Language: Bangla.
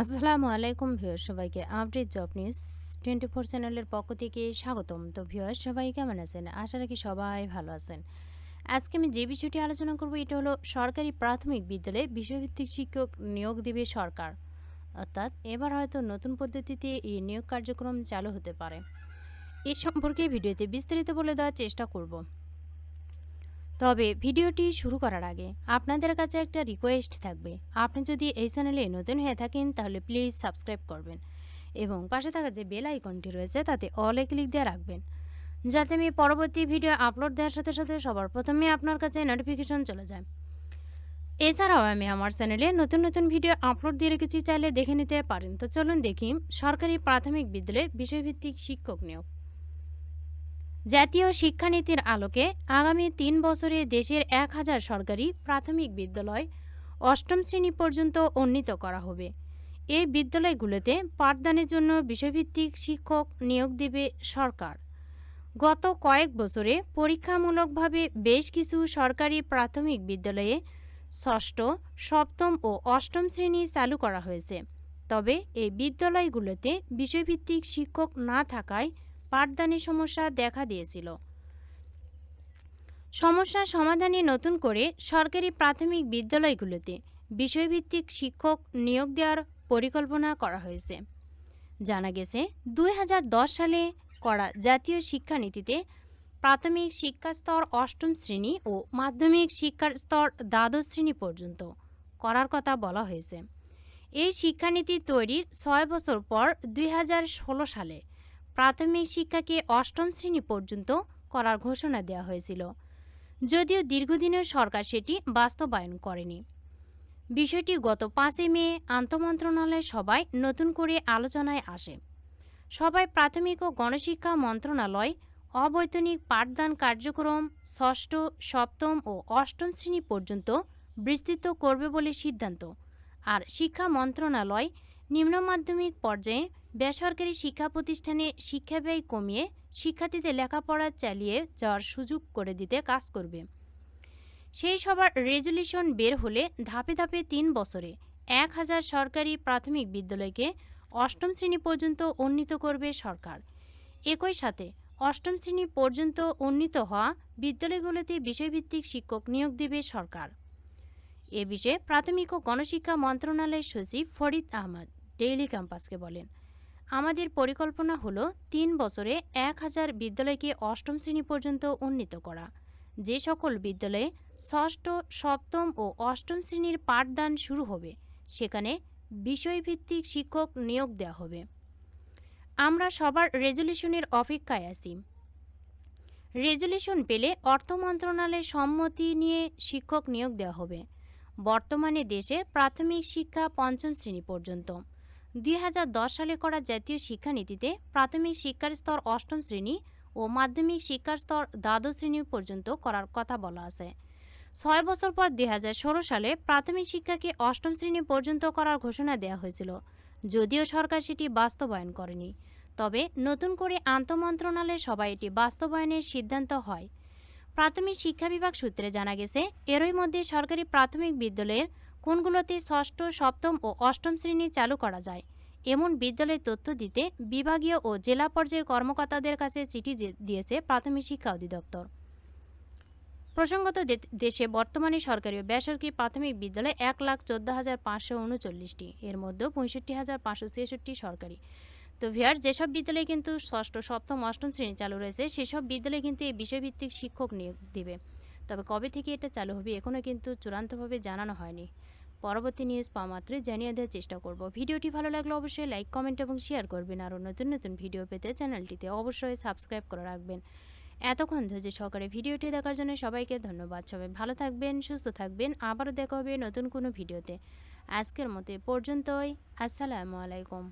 আসসালামু আলাইকুম ভিউয়ার সবাইকে update job news twenty four চ্যানেলের পক্ষ থেকে স্বাগতম। তো ভিউয়ার সবাই কেমন আছেন? আশা রাখি সবাই ভালো আছেন। আজকে আমি যে বিষয়টি আলোচনা করব, এটা হলো সরকারি প্রাথমিক বিদ্যালয়ে বিষয়ভিত্তিক শিক্ষক নিয়োগ দেবে সরকার। অর্থাৎ এবার হয়তো নতুন পদ্ধতিতে এই নিয়োগ কার্যক্রম চালু হতে পারে। এ সম্পর্কে ভিডিওতে বিস্তারিত বলে দেওয়ার চেষ্টা করব। তবে ভিডিওটি শুরু করার আগে আপনাদের কাছে একটা রিকোয়েস্ট থাকবে। আপনি যদি এই চ্যানেলে নতুন হয়ে থাকেন, তাহলে প্লিজ সাবস্ক্রাইব করবেন এবং পাশে থাকা যে বেল আইকনটি রয়েছে, তাতে অলে ক্লিক দিয়ে রাখবেন। যাতে আমি পরবর্তী ভিডিও আপলোড দেওয়ার সাথে সাথে সবার প্রথমে আপনার কাছে নোটিফিকেশন চলে যায়। এছাড়াও আমি আমার চ্যানেলে নতুন নতুন ভিডিও আপলোড দিয়ে রেখেছি, চাইলে দেখে নিতে পারেন। তো চলুন দেখি, সরকারি প্রাথমিক বিদ্যালয়ে বিষয়ভিত্তিক শিক্ষক নিয়োগ। জাতীয় শিক্ষানীতির আলোকে আগামী তিন বছরে দেশের এক হাজার সরকারি প্রাথমিক বিদ্যালয় অষ্টম শ্রেণি পর্যন্ত উন্নীত করা হবে। এই বিদ্যালয়গুলোতে পাঠদানের জন্য বিষয়ভিত্তিক শিক্ষক নিয়োগ দেবে সরকার। গত কয়েক বছরে পরীক্ষামূলকভাবে বেশ কিছু সরকারি প্রাথমিক বিদ্যালয়ে ষষ্ঠ, সপ্তম ও অষ্টম শ্রেণি চালু করা হয়েছে। তবে এই বিদ্যালয়গুলোতে বিষয়ভিত্তিক শিক্ষক না থাকায় পাঠদানের সমস্যা দেখা দিয়েছিল। সমস্যা সমাধানে নতুন করে সরকারি প্রাথমিক বিদ্যালয়গুলোতে বিষয়ভিত্তিক শিক্ষক নিয়োগ দেওয়ার পরিকল্পনা করা হয়েছে। জানা গেছে, দুই হাজার দশ সালে করা জাতীয় শিক্ষানীতিতে প্রাথমিক শিক্ষা স্তর অষ্টম শ্রেণি ও মাধ্যমিক শিক্ষার স্তর দ্বাদশ শ্রেণি পর্যন্ত করার কথা বলা হয়েছে। এই শিক্ষানীতি তৈরির ছয় বছর পর দুই হাজার ষোলো সালে প্রাথমিক শিক্ষাকে অষ্টম শ্রেণি পর্যন্ত করার ঘোষণা দেওয়া হয়েছিল। যদিও দীর্ঘদিনের সরকার সেটি বাস্তবায়ন করেনি। বিষয়টি গত পাঁচই মে আন্তমন্ত্রণালয় সবাই নতুন করে আলোচনায় আসে। সবাই প্রাথমিক ও গণশিক্ষা মন্ত্রণালয়, অবৈতনিক পাঠদান কার্যক্রম, ষষ্ঠ, সপ্তম ও অষ্টম শ্রেণি পর্যন্ত বিস্তৃত করবে বলে সিদ্ধান্ত। আর শিক্ষা মন্ত্রণালয় নিম্ন মাধ্যমিক পর্যায়ে বেসরকারি শিক্ষা প্রতিষ্ঠানে শিক্ষা ব্যয় কমিয়ে শিক্ষার্থীদের লেখাপড়া চালিয়ে যাওয়ার সুযোগ করে দিতে কাজ করবে। সেই সবার রেজলিউশন বের হলে ধাপে ধাপে তিন বছরে এক হাজার সরকারি প্রাথমিক বিদ্যালয়কে অষ্টম শ্রেণি পর্যন্ত উন্নীত করবে সরকার। একই সাথে অষ্টম শ্রেণি পর্যন্ত উন্নীত হওয়া বিদ্যালয়গুলোতে বিষয়ভিত্তিক শিক্ষক নিয়োগ দেবে সরকার। এ বিষয়ে প্রাথমিক ও গণশিক্ষা মন্ত্রণালয়ের সচিব ফরিদ আহমদ, ডেইলি ক্যাম্পাসকে বলেন। আমাদের পরিকল্পনা হলো তিন বছরে এক হাজার বিদ্যালয়কে অষ্টম শ্রেণি পর্যন্ত উন্নীত করা। যে সকল বিদ্যালয়ে ষষ্ঠ, সপ্তম ও অষ্টম শ্রেণির পাঠদান শুরু হবে, সেখানে বিষয়ভিত্তিক শিক্ষক নিয়োগ দেওয়া হবে। আমরা সবার রেজলিউশনের অপেক্ষায় আছি। রেজলিউশন পেলে অর্থ মন্ত্রণালয়ের সম্মতি নিয়ে শিক্ষক নিয়োগ দেওয়া হবে। বর্তমানে দেশে প্রাথমিক শিক্ষা পঞ্চম শ্রেণি পর্যন্ত। দুই হাজার দশ সালে করা জাতীয় শিক্ষানীতিতে প্রাথমিক শিক্ষার স্তর অষ্টম শ্রেণি ও মাধ্যমিক শিক্ষার স্তর দ্বাদশ শ্রেণি পর্যন্ত করার কথা বলা আছে। ছয় বছর পর দুই হাজার ষোলো সালে প্রাথমিক শিক্ষাকে অষ্টম শ্রেণি পর্যন্ত করার ঘোষণা দেওয়া হয়েছিল, যদিও সরকার সেটি বাস্তবায়ন করেনি। তবে নতুন করে আন্তমন্ত্রণালয় সবাই এটি বাস্তবায়নের সিদ্ধান্ত হয়। প্রাথমিক শিক্ষা বিভাগ সূত্রে জানা গেছে, এরই মধ্যে সরকারি প্রাথমিক বিদ্যালয়ের কোনগুলোতে ষষ্ঠ, সপ্তম ও অষ্টম শ্রেণি চালু করা যায়। এমন বিদ্যালয়ের তথ্য দিতে বিভাগীয় ও জেলা পর্যায়ের কর্মকর্তাদের কাছে চিঠি দিয়েছে প্রাথমিক শিক্ষা অধিদপ্তর। প্রসঙ্গত দেশে বর্তমানে সরকারি ও বেসরকারি প্রাথমিক বিদ্যালয় এক লাখ চোদ্দ হাজার পাঁচশো উনচল্লিশটি। এর মধ্যে পঁয়ষট্টি হাজার পাঁচশো ছেষট্টি সরকারি। তো ভিয়ার, যেসব বিদ্যালয়ে কিন্তু ষষ্ঠ, সপ্তম, অষ্টম শ্রেণি চালু রয়েছে, সেসব বিদ্যালয়ে কিন্তু এই বিষয়ভিত্তিক শিক্ষক নিয়োগ দিবে। তবে কবে থেকে এটা চালু হবে এখনও কিন্তু চূড়ান্তভাবে জানানো হয়নি। পরবর্তী নিউজ পাওয়া মাত্রই জানিয়ে দেওয়ার চেষ্টা করব। ভিডিওটি ভালো লাগলে অবশ্যই লাইক কমেন্ট এবং শেয়ার করবেন। আরও নতুন নতুন ভিডিও পেতে চ্যানেলটিতে অবশ্যই সাবস্ক্রাইব করে রাখবেন। এতক্ষণ ধৈর্য সহকারে ভিডিওটি দেখার জন্য সবাইকে ধন্যবাদ। সবাই ভালো থাকবেন, সুস্থ থাকবেন। আবারও দেখা হবে নতুন কোনো ভিডিওতে আজকের মতো পর্যন্তই। আসসালামু আলাইকুম।